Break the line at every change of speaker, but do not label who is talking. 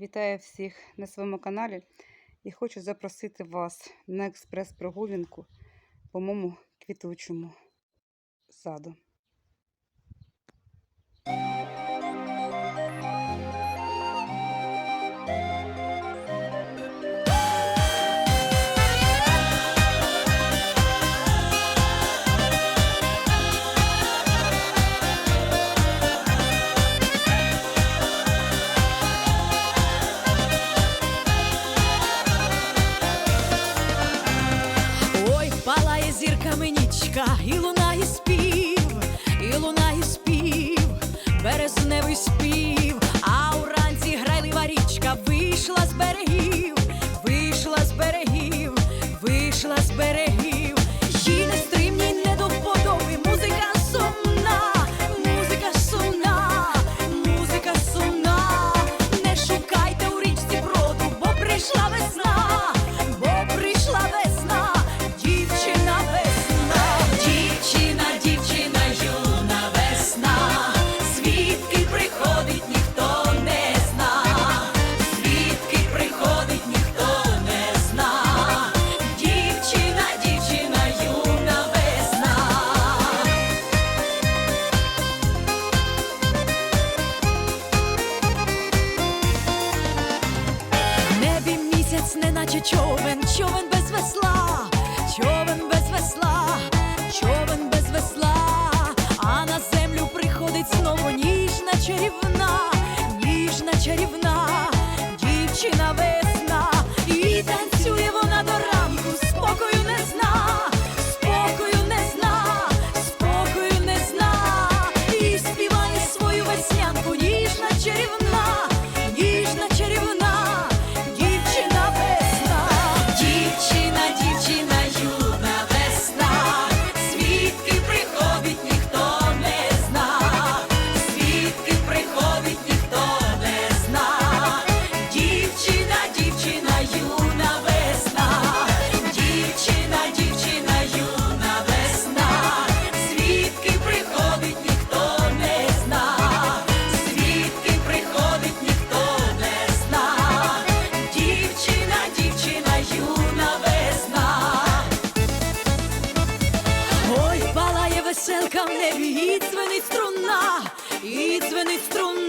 Вітаю всіх на своєму каналі і хочу запросити вас на експрес-прогулянку по моєму квітучому саду.
берегів, вийшла з берегів, вийшла з берегів. човен, човен без весла, човен без весла, човен. Музика не б'їть, дзвенить струна, і дзвенить струна.